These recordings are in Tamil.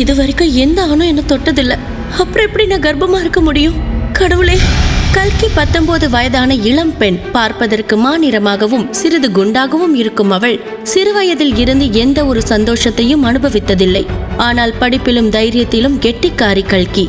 இது வரைக்கும் எந்த ஆணும் என்ன தொட்டதில்ல. அப்புறம் எப்படி நான் கர்ப்பமா இருக்க முடியும்? கடவுளே கல்கி பத்தொன்பது வயதான இளம் பெண் பார்ப்பதற்கு மாநிறமாகவும் சிறிது குண்டாகவும் இருக்கும் அவள் சிறுவயதில் இருந்து எந்த ஒரு சந்தோஷத்தையும் அனுபவித்ததில்லை. ஆனால் படிப்பிலும் தைரியத்திலும் கெட்டிக்காரி கல்கி.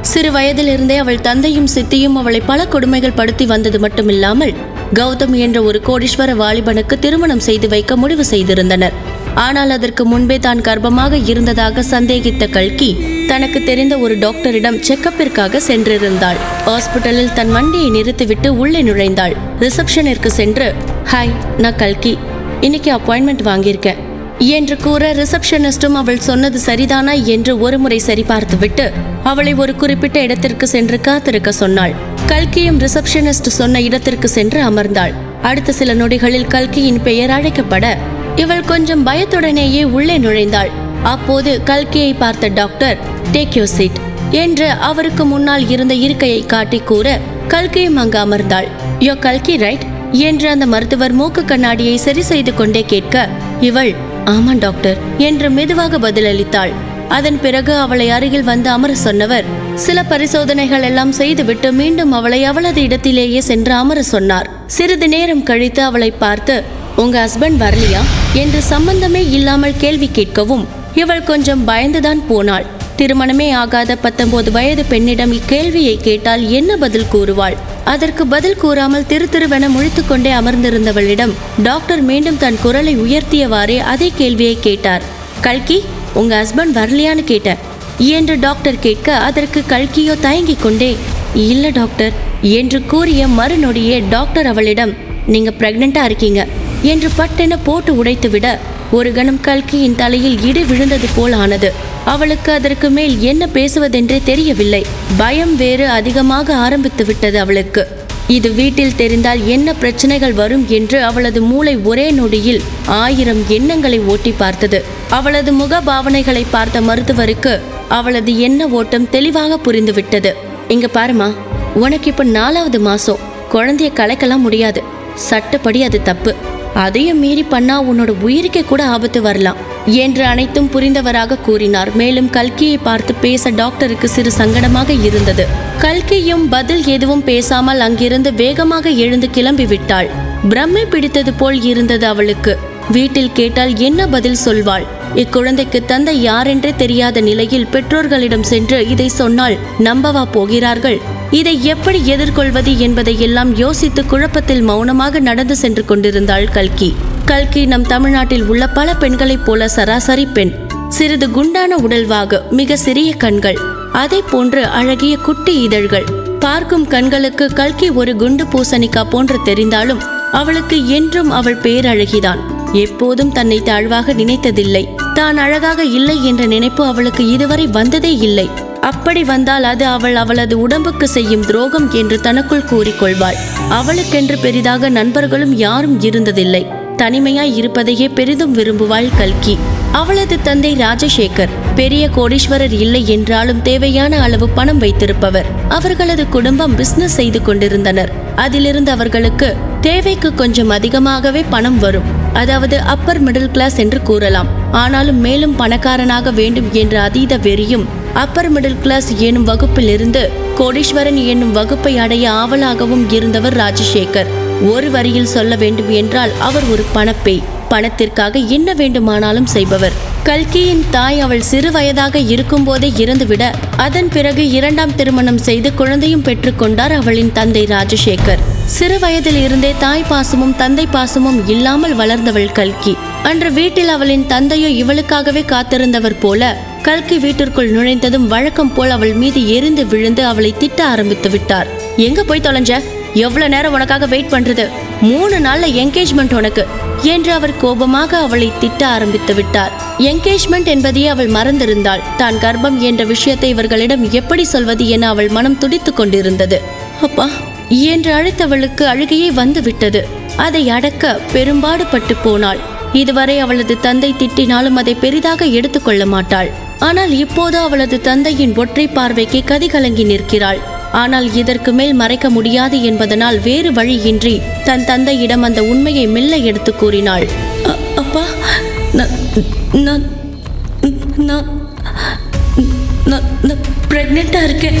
சிறு வயதிலிருந்தே அவள் தந்தையும் சித்தியும் அவளை பல கொடுமைகள் படுத்தி வந்தது மட்டுமில்லாமல் கௌதம் என்ற ஒரு கோடீஸ்வர வாலிபனுக்கு திருமணம் செய்து வைக்க முடிவு செய்திருந்தனர். ஆனால் அதற்கு முன்பே தான் கர்ப்பமாக இருந்ததாக சந்தேகித்த கல்கி தனக்கு தெரிந்த ஒரு டாக்டரிடம் செக்கப்பிற்காக சென்றிருந்தாள். ஹாஸ்பிட்டலில் தன் வண்டியை நிறுத்திவிட்டு உள்ளே நுழைந்தாள். ரிசப்ஷனிற்கு சென்று ஹாய் நான் கல்கி. இன்னைக்கு அப்பாயின்மெண்ட் வாங்கியிருக்கேன். என்று கூற ரிசப்ஷனிஸ்டும் அவள் சொன்னது சரிதானா என்று ஒருமுறை சரிபார்த்துவிட்டு அவளை ஒரு குறிப்பிட்ட இடத்திற்கு சென்று காத்திருக்க சொன்னாள். கல்கியும் ரிசப்ஷனிஸ்ட் சொன்ன இடத்திற்கு சென்று அமர்ந்தாள். அடுத்த சில நொடிகளில் கல்கியின் பெயர் அழைக்கப்பட இவள் கொஞ்சம் பயத்துடனேயே உள்ளே நுழைந்தாள். அப்போது கல்கியை பார்த்த டாக்டர் டேக் யூ சீட் என்று அவருக்கு முன்னால் இருந்த இருக்கையை காட்டி கூற கல்கியும் அங்கு அமர்ந்தாள். யோ கல்கி ரைட் என்று அந்த மருத்துவர் மூக்கு கண்ணாடியை சரி செய்து கொண்டே கேட்க இவள் ஆமாம் டாக்டர் என்று மெதுவாக பதிலளித்தாள். அதன் பிறகு அவளை அருகில் வந்து அமர சொன்னவர் சில பரிசோதனைகள் எல்லாம் செய்துவிட்டு மீண்டும் அவளை அவளது இடத்திலேயே சென்று அமர சொன்னார். சிறிது நேரம் கழித்து அவளை பார்த்து உங்க ஹஸ்பண்ட் வரலையா? என்று சம்பந்தமே இல்லாமல் கேள்வி கேட்கவும் இவள் கொஞ்சம் பயந்துதான் போனாள். திருமணமே ஆகாத பத்தொன்பது வயது பெண்ணிடம் இக்கேள்வியை கேட்டால் என்ன பதில் கூறுவாள்? அதற்கு பதில் கூறாமல் திரு திருவென முழித்துக்கொண்டே அமர்ந்திருந்தவளிடம் டாக்டர் மீண்டும் தன் குரலை உயர்த்தியவாறே அதே கேள்வியை கேட்டார். கல்கி உங்க ஹஸ்பண்ட் வரலையான்னு கேட்டேன். என்று டாக்டர் கேட்க அதற்கு கல்கியோ தயங்கிக் கொண்டே இல்ல டாக்டர் என்று கூறிய மறுநொடியே டாக்டர் அவளிடம் நீங்க பிரெக்னெண்டா இருக்கீங்க. என்று பட்டென போட்டு உடைத்துவிட ஒரு கணம் கல்கியின் தலையில் இடி விழுந்தது போல் ஆனது. அவளுக்கு அதற்கு மேல் என்ன பேசுவதென்றே தெரியவில்லை. பயம் வேறு அதிகமாக ஆரம்பித்து விட்டது அவளுக்கு. இது வீட்டில் தெரிந்தால் என்ன பிரச்சனைகள் வரும் என்று அவளது மூளை ஒரே நொடியில் ஆயிரம் எண்ணங்களை ஓட்டி பார்த்தது. அவளது முக பாவனைகளை பார்த்த மருத்துவருக்கு அவளது எண்ண ஓட்டம் தெளிவாக புரிந்துவிட்டது. இங்க பாருமா உனக்கு இப்ப நாலாவது மாசம். குழந்தைய கலைக்கலாம் முடியாது. சட்டப்படி அது தப்பு. அதையும் மீறி பண்ணா உன்னோட உயிருக்கே கூட ஆபத்து வரலாம் என்று அனைத்தும் புரிந்தவராக கூறினார். மேலும் கல்கியை பார்த்து பேச டாக்டருக்கு சிறு சங்கடமாக இருந்தது. கல்கியும் பதில் எதுவும் பேசாமல் அங்கிருந்து வேகமாக எழுந்து கிளம்பி விட்டாள் பிரம்மை பிடித்தது போல் இருந்தது அவளுக்கு. வீட்டில் கேட்டால் என்ன பதில் சொல்வாள்? இக்குழந்தைக்கு தந்தை யாரென்றே தெரியாத நிலையில் பெற்றோர்களிடம் சென்று இதை சொன்னால் நம்பவா போகிறார்கள்? இதை எப்படி எதிர்கொள்வது என்பதை எல்லாம் யோசித்து குழப்பத்தில் மௌனமாக நடந்து சென்று கொண்டிருந்தாள் கல்கி. கல்கி நம் தமிழ்நாட்டில் உள்ள பல பெண்களைப் போல சராசரி பெண். சிறிது குண்டான உடல்வாக மிக சிறிய கண்கள். அதை போன்று அழகிய குட்டி இதழ்கள். பார்க்கும் கண்களுக்கு கல்கி ஒரு குண்டு பூசணிக்கா போன்று தெரிந்தாலும் அவளுக்கு என்றும் அவள் பேரழகிதான். எப்போதும் தன்னை தாழ்வாக நினைத்ததில்லை. தான் அழகாக இல்லை என்ற நினைப்பு அவளுக்கு இதுவரை வந்ததே இல்லை. அப்படி வந்தால் அது அவள் அவளது உடம்புக்கு செய்யும் துரோகம் என்று தனக்குள் கூறிக்கொள்வாள். அவளுக்கென்று பெரிதாக நண்பர்களும் யாரும் இருந்ததில்லை. தனிமையாய் இருப்பதையே பெரிதும் விரும்புவாள் கல்கி. அவளது தந்தை ராஜசேகர் பெரிய கோடீஸ்வரர் இல்லை என்றாலும் தேவையான அளவு பணம் வைத்திருப்பவர். அவர்களது குடும்பம் பிசினஸ் செய்து கொண்டிருந்தனர். அதிலிருந்து அவர்களுக்கு தேவைக்கு கொஞ்சம் அதிகமாகவே பணம் வரும். அதாவது அப்பர் மிடில் கிளாஸ் என்று கூறலாம். ஆனாலும் மேலும் பணக்காரனாக வேண்டும் என்ற அதீத வெறியும் அப்பர் மிடில் கிளாஸ் எனும் வகுப்பிலிருந்து கோடீஸ்வரன் என்னும் வகுப்பை அடைய ஆவலாகவும் இருந்தவர் ராஜசேகர். ஒரு வரியில் சொல்ல வேண்டும் என்றால் அவர் ஒரு பணப்பேய். பணத்திற்காக என்ன வேண்டுமானாலும் செய்பவர். கல்கியின் தாய் அவள் சிறு வயதாக இருக்கும்போதே இறந்துவிட அதன் பிறகு இரண்டாம் திருமணம் செய்து குழந்தையும் பெற்றுக்கொண்டார் அவளின் தந்தை ராஜசேகர். சிறு வயதில் இருந்தே தாய் பாசமும் தந்தை பாசமும் இல்லாமல் வளர்ந்தவள் கல்கி. அன்று வீட்டில் அவளின் தந்தையோ இவளுக்காகவே காத்திருந்தவர் போல கல்கி வீட்டிற்குள் நுழைந்ததும் வழக்கம் போல் அவள் மீது எரிந்து விழுந்து அவளை திட்ட ஆரம்பித்து விட்டார். எங்க போய் தொலைஞ்ச? எவ்வளவு நேரம் உனக்காக வெயிட் பண்றது? மூணு நாள்ல என்கேஜ்மெண்ட் உனக்கு என்று அவர் கோபமாக அவளை திட்ட ஆரம்பித்து விட்டார். என்கேஜ்மெண்ட் என்பதையே அவள் மறந்திருந்தாள். தான் கர்ப்பம் என்ற விஷயத்தை இவர்களிடம் எப்படி சொல்வது என அவள் மனம் துடித்துக் கொண்டிருந்தது. அப்பா என்று அழைத்தவளுக்கு அழுகையே வந்துவிட்டது. அதை அடக்க பெரும்பாடுபட்டு போனாள். இதுவரை அவளது தந்தை திட்டினாலும் அதை பெரிதாக எடுத்துக்கொள்ள மாட்டாள். ஆனால் இப்போது அவளது தந்தையின் ஒற்றை பார்வைக்கு கதிகலங்கி நிற்கிறாள். ஆனால் இதற்கு மேல் மறைக்க முடியாது என்பதனால் வேறு வழியின்றி தன் தந்தையிடம் அந்த உண்மையை மெல்ல எடுத்து கூறினாள். அப்பா நான் நான் பிரெக்னெண்ட்டாக இருக்கேன்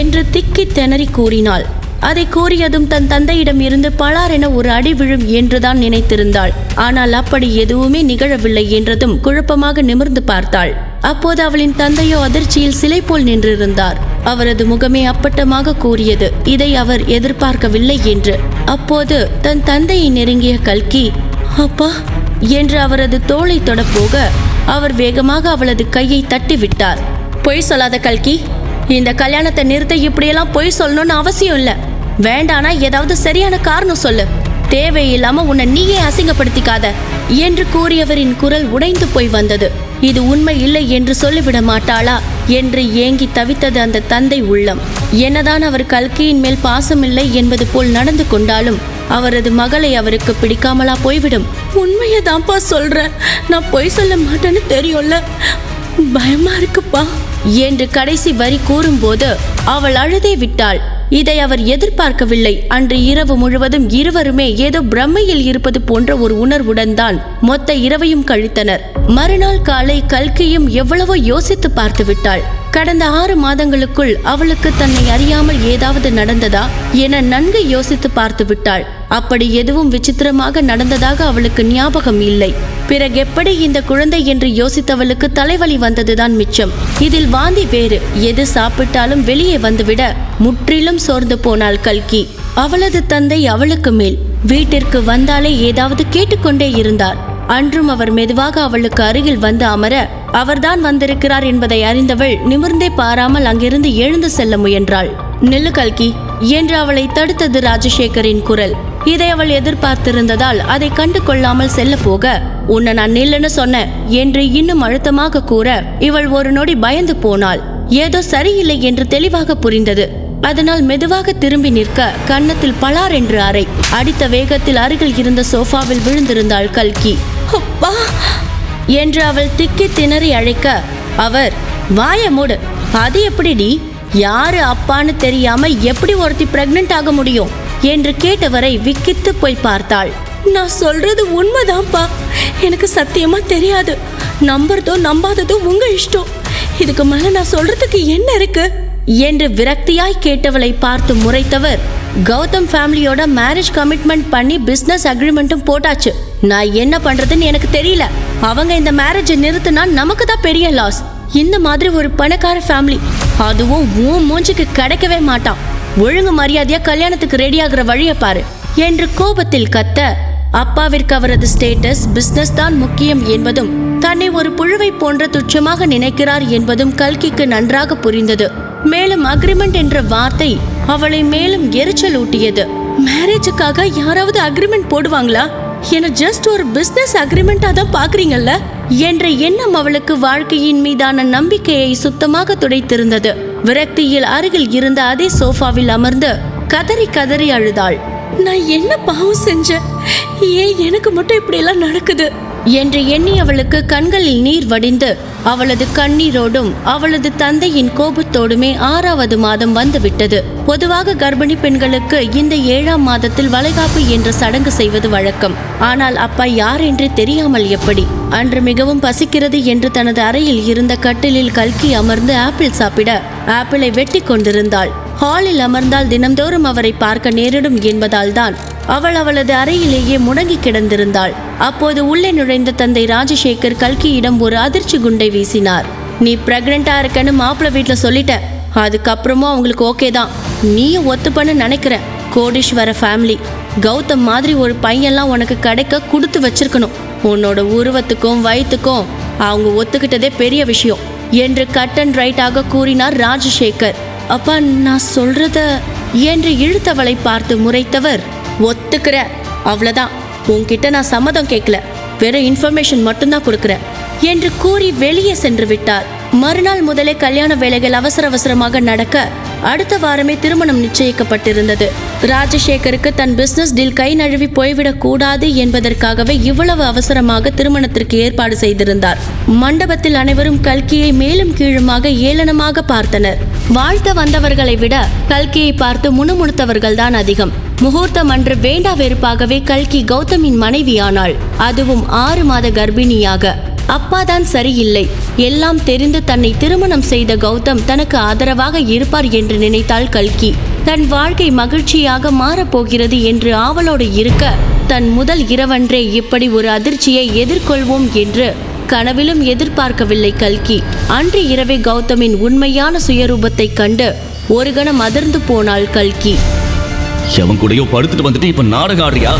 என்று திக்கி திணறி கூறினாள். அதை கூறியதும் தன் தந்தையிடம் இருந்து பலாரென ஒரு அடி விழும் என்றுதான் நினைத்திருந்தாள். ஆனால் அப்படி எதுவுமே நிகழவில்லை என்றதும் குழப்பமாக நிமிர்ந்து பார்த்தாள். அப்போது அவளின் தந்தையோ அதிர்ச்சியில் சிலை போல் நின்றிருந்தார். அவரது முகமே அப்பட்டமாக கூறியது இதை அவர் எதிர்பார்க்கவில்லை என்று. அப்போது தன் தந்தையை நெருங்கிய கல்கி அப்பா என்று அவரது தோளை தொடப்போக அவர் வேகமாக அவளது கையை தட்டிவிட்டார். பொய் சொல்லாத கல்கி. இந்த கல்யாணத்தை நிறுத்த இப்படியெல்லாம் பொய் சொல்லணும்னு அவசியம் இல்லை. வேண்டானா ஏதாவது சரியான காரணம் சொல்லு. தேவையில்லாம உன்னை நீயே அசிங்கப்படுத்திக்காத. என்று கூறியவரின் குரல் உடைந்து போய் வந்தது. இது உண்மை இல்லை என்று சொல்லிவிட மாட்டாளா என்று ஏங்கி தவித்தது அந்த தந்தை உள்ளம். என்னதான் அவர் கல்கியின் மேல் பாசமில்லை என்பது போல் நடந்து கொண்டாலும் அவரது மகளை அவருக்கு பிடிக்காமலா போய்விடும். உண்மையை தான்ப்பா சொல்ற நான் பொய் சொல்ல மாட்டேன்னு தெரியும்ல. பயமா இருக்குப்பா. என்று கடைசி வரி கூறும்போது அவள் அழுதே விட்டாள். இதை அவர் எதிர்பார்க்கவில்லை. அன்று இரவு முழுவதும் இருவருமே ஏதோ பிரம்மையில் இருப்பது போன்ற ஒரு உணர்வுடன் தான் மொத்த இரவையும் கழித்தனர். மறுநாள் காலை கல்கியும் எவ்வளவோ யோசித்து பார்த்து விட்டாள். கடந்த ஆறு மாதங்களுக்குள் அவளுக்கு தன்னை அறியாமல் ஏதாவது நடந்ததா என நன்கு யோசித்து பார்த்து விட்டாள் அப்படி எதுவும் விசித்திரமாக நடந்ததாக அவளுக்கு ஞாபகம் இல்லை. பிறகு எப்படி இந்த குழந்தை என்று யோசித்தவளுக்கு தலைவலி வந்ததுதான் மிச்சம். இதில் வாந்தி வேறு. எது சாப்பிட்டாலும் வெளியே வந்துவிட முற்றிலும் சோர்ந்து போனாள் கல்கி. அவளது தந்தை அவளுக்கு மேல். வீட்டிற்கு வந்தாலே ஏதாவது கேட்டுக்கொண்டே இருந்தார். அன்றும் அவர் மெதுவாக அவளுக்கு அருகில் வந்து அமர அவர்தான் வந்திருக்கிறார் என்பதை அறிந்தவள் நிமிர்ந்தே பாராமல் அங்கிருந்து எழுந்து செல்ல முயன்றாள். நெல்லு கல்கி என்று அவளை தடுத்தது ராஜசேகரின் குரல். இதை அவள் எதிர்பார்த்திருந்ததால் அதை கண்டு கொள்ளாமல் செல்ல போக உன்னை நான் நில்லுன்னு சொன்னேன் என்று இன்னும் அழுத்தமாக கூற இவள் ஒரு நொடி பயந்து போனாள். ஏதோ சரியில்லை என்று தெளிவாக புரிந்தது. அதனால் மெதுவாக திரும்பி நிற்க கன்னத்தில் பலார் என்று அறை. அடித்த வேகத்தில் அருகில் இருந்த சோஃபாவில் விழுந்திருந்தாள் கல்கி. அப்பா! என்று அவள் திக்கி திணறி அழைக்க அவர் வாய மூடு. அது எப்படிடி? யாரு அப்பான்னு தெரியாம எப்படி ஒருத்தி பிரெக்னென்ட் ஆக முடியும்? என்று கேட்டவரை விக்கித்து போய் பார்த்தாள். நான் சொல்றது உண்மைதான்ப்பா. எனக்கு சத்தியமா தெரியாது. நம்புறதோ நம்பாததோ உங்க இஷ்டம். இதுக்கு மேல நான் சொல்றதுக்கு என்ன இருக்கு? என்று விரக்தியாய் கேட்டவளை பார்த்து முறைத்தவர் கௌதம் ஃபேமிலியோட மேரேஜ் கமிட்மெண்ட் பண்ணி பிஸ்னஸ் அக்ரிமெண்ட்டும் போட்டாச்சு. நான் என்ன பண்றதுன்னு எனக்கு தெரியல. அவங்க இந்த மேரேஜை நிறுத்தினா நமக்கு தான் பெரிய லாஸ் இந்த மாதிரி ஒரு பணக்கார ஃபேமிலி அதுவும் உன் மூஞ்சிக்கு கிடைக்கவே மாட்டான். ஒழுங்கு மரியாதையா கல்யாணத்துக்கு ரெடியாகிற வழியை பாரு. என்று கோபத்தில் கத்த அப்பாவிற்கு அவரது ஸ்டேட்டஸ் பிஸ்னஸ் தான் முக்கியம் என்பதும் தன்னை ஒரு புழுவை போன்ற துச்சமாக நினைக்கிறார் என்பதும் கல்கிக்கு நன்றாக புரிந்தது. மேலும் அக்ரிமெண்ட் என்ற வார்த்தை அவளை மேலும் எரிச்சல் ஊட்டியது. மேரேஜுக்காக யாராவது அக்ரிமெண்ட் போடுவாங்களா? என ஜஸ்ட் ஒரு பிசினஸ் அக்ரிமெண்டா தான் பாக்குறீங்கல்ல என்ற எண்ணம் அவளுக்கு வாழ்க்கையின் மீதான நம்பிக்கையை சுத்தமாக துடைத்திருந்தது. விரக்தியில் அருகில் இருந்த அதே சோஃபாவில் அமர்ந்து கதறி கதறி அழுதாள். நான் என்ன பாவம் செஞ்சேன்? ஏன் எனக்கு மட்டும் இப்படி எல்லாம் நடக்குது? என்று எண்ணி அவளுக்கு கண்களில் நீர் வடிந்து அவளது கண்ணீரோடும் அவளது தந்தையின் கோபத்தோடுமே ஆறாவது மாதம் வந்துவிட்டது. பொதுவாக கர்ப்பிணி பெண்களுக்கு இந்த ஏழாம் மாதத்தில் வளைகாப்பு என்ற சடங்கு செய்வது வழக்கம். ஆனால் அப்பா யார் என்று தெரியாமல் எப்படி? அன்று மிகவும் பசிக்கிறது என்று தனது அறையில் இருந்த கட்டிலில் கல்கி அமர்ந்து ஆப்பிள் சாப்பிட ஆப்பிளை வெட்டி கொண்டிருந்தாள். ஹாலில் அமர்ந்தால் தினம்தோறும் அவரை பார்க்க நேரிடும் என்பதால் தான் அவள் அவளது அறையிலேயே முடங்கி கிடந்திருந்தாள். அப்போது உள்ளே நுழைந்த தந்தை ராஜசேகர் கல்கியிடம் ஒரு அதிர்ச்சி குண்டை வீசினார். நீ பிரெக்னெண்டா இருக்கன்னு மாப்பிள்ளை வீட்டில் சொல்லிட்ட. அதுக்கப்புறமும் அவங்களுக்கு ஓகே தான். நீயும் ஒத்துப்பன்னு நினைக்கிற கோடீஸ்வர ஃபேமிலி கௌதம் மாதிரி ஒரு பையன்லாம் உனக்கு கிடைக்க கொடுத்து வச்சிருக்கணும். உன்னோட உருவத்துக்கும் வயிற்றுக்கும் அவங்க ஒத்துக்கிட்டதே பெரிய விஷயம் என்று கட் அண்ட் ரைட்டாக கூறினார் ராஜசேகர். அப்பா நான் சொல்றத என்று இழுத்தவளை பார்த்து முறைத்தவர் ஒத்துக்கிற அவ்வளவுதான். உன்கிட்ட நான் சம்மதம் கேட்கல. வெறும் இன்ஃபர்மேஷன் மட்டும்தான் கொடுக்குறேன். என்று கூறி வெளியே சென்று விட்டார். மறுநாள் முதலே கல்யாண வேலைகள் அவசர அவசரமாக நடக்க அடுத்த வாரமே திருமணம் நிச்சயிக்கப்பட்டிருந்தது. ராஜசேகருக்கு தன் பிசினஸ் டீல் கை நழுவி போய்விடக் கூடாது என்பதற்காகவே இவ்வளவு அவசரமாக திருமணத்திற்கு ஏற்பாடு செய்திருந்தார். மண்டபத்தில் அனைவரும் கல்கியை மேலும் கீழுமாக ஏளனமாக பார்த்தனர். வாழ்த்த வந்தவர்களை விட கல்கியை பார்த்து முணுமுணுத்தவர்கள் தான் அதிகம். முகூர்த்தம் அன்று வேண்டா வெறுப்பாகவே கல்கி கௌதமின் மனைவியானாள். அதுவும் ஆறு மாத கர்ப்பிணியாக. அப்பாதான் சரியில்லை. எல்லாம் தெரிந்து தன்னை திருமணம் செய்த கௌதம் தனக்கு ஆதரவாக இருப்பார் என்று நினைத்தாள் கல்கி. தன் வாழ்க்கை மகிழ்ச்சியாக மாறப்போகிறது என்று ஆவலோடு இருக்க தன் முதல் இரவன்றே இப்படி ஒரு அதிர்ச்சியை எதிர்கொள்வோம் என்று கனவிலும் எதிர்பார்க்கவில்லை கல்கி. அன்று இரவே கௌதமின் உண்மையான சுயரூபத்தைக் கண்டு ஒரு கணம் அதிர்ந்து போனாள் கல்கி. எவன் கூடயோ படுத்துட்டு வந்துட்டு இப்ப நாடகம் ஆடுறியா?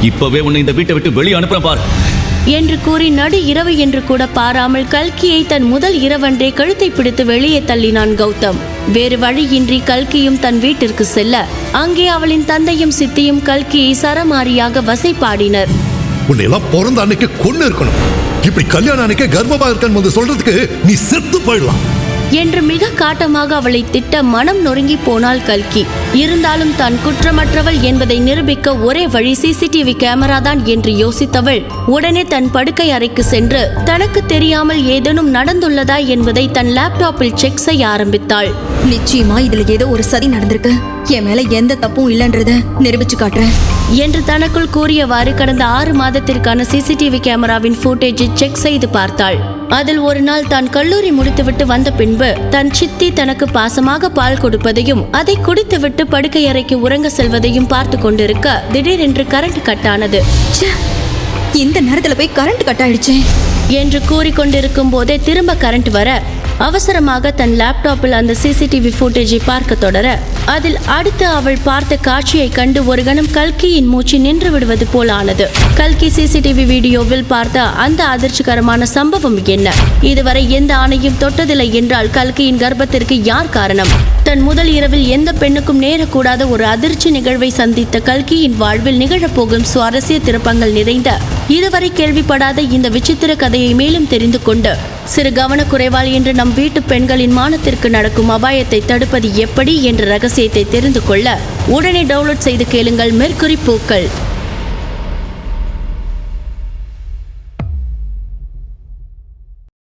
இப்பவே உன்னை இந்த வீட்டை விட்டு வெளியே அனுப்புறேன் பார். என்று கூறி நடு இரவு என்று கூட பாராமல் கல்கியை தன் முதல் இரவன்றே கழுத்தை பிடித்து வெளியே தள்ளினான் கௌதம். வேறு வழியின்றி கல்கியும் தன் வீட்டிற்கு செல்ல அங்கே அவளின் தந்தையும் சித்தியும் கல்கியை சரமாரியாக வசைப்பாடினர். உன்னை எல்லாம் பிறந்த அன்னைக்கு கொண்டு இருக்கணும் இப்படி கல்யாணம் அன்னைக்கு கர்ப்பமா இருக்கன்னு வந்து சொல்றதுக்கு நீ செத்து போயிடலாம். என்று மிக காட்டமாக அவளை திட்ட மனம் நொறுங்கி போனாள் கல்கி. இருந்தாலும் தான் குற்றமற்றவள் என்பதை நிரூபிக்க ஒரே வழி சிசிடிவி கேமரா தான் என்று யோசித்தவள் உடனே தன் படுக்கை அறைக்கு சென்று தனக்கு தெரியாமல் ஏதேனும் நடந்துள்ளதா? என்பதை தன் லேப்டாப்பில் செக் செய்ய ஆரம்பித்தாள். நிச்சயமா இதுல ஏதோ ஒரு சதி நடந்திருக்கு. என் மேல எந்த தப்பும் இல்லைன்றத நிரூபிச்சு காட்டுறேன். என்று தனக்குள் கூறியவாறு கடந்த ஆறு மாதத்திற்கான சிசிடிவி கேமராவின் ஃபுட்டேஜை செக் செய்து பார்த்தாள். அதில் ஒரு நாள் தான் கல்லூரி முடித்துவிட்டு வந்த பின்பு தன் சித்தி தனக்கு பாசமாக பால் கொடுப்பதையும் அதை குடித்துவிட்டு படுக்கை அறைக்கு உறங்க செல்வதையும் பார்த்து கொண்டிருக்க திடீரென்று கரண்ட் கட்டானது ச்சே, இந்த நேரத்துல போய் கரண்ட் கட் ஆயிடுச்சே. என்று கூறிக்கொண்டிருக்கும் போதே திரும்ப கரண்ட் வர அவசரமாக தன் லேப்டாப்பில் அந்த சிசிடிவி ஃபுட்டேஜை பார்க்க தொடர அதில் அடுத்து அவள் பார்த்த காட்சியை கண்டு ஒரு கணம் கல்கியின் மூச்சு நின்று விடுவது போல் ஆனது. கல்கி சிசிடிவி வீடியோவில் பார்த்த அந்த அதிர்ச்சிகரமான சம்பவம் என்ன? இதுவரை எந்த ஆணையும் தொட்டதில்லை என்றால் கல்கியின் கர்ப்பத்திற்கு யார் காரணம்? தன் முதல் இரவில் எந்த பெண்ணுக்கும் நேரக்கூடாத ஒரு அதிர்ச்சி நிகழ்வை சந்தித்த கல்கியின் வாழ்வில் நிகழப்போகும் சுவாரஸ்ய திருப்பங்கள் நிறைந்த இதுவரை கேள்விப்படாத இந்த விசித்திர கதையை மேலும் தெரிந்து கொண்டு சிறு கவனக்குறைவால் என்று நம் வீட்டு பெண்களின் மானத்திற்கு நடக்கும் அபாயத்தை தடுப்பது எப்படி என்ற ரகசியத்தை தெரிந்து கொள்ள உடனே டவுன்லோட் செய்து கேளுங்கள். மேற்குறிப்பூக்கள் பூக்கள்.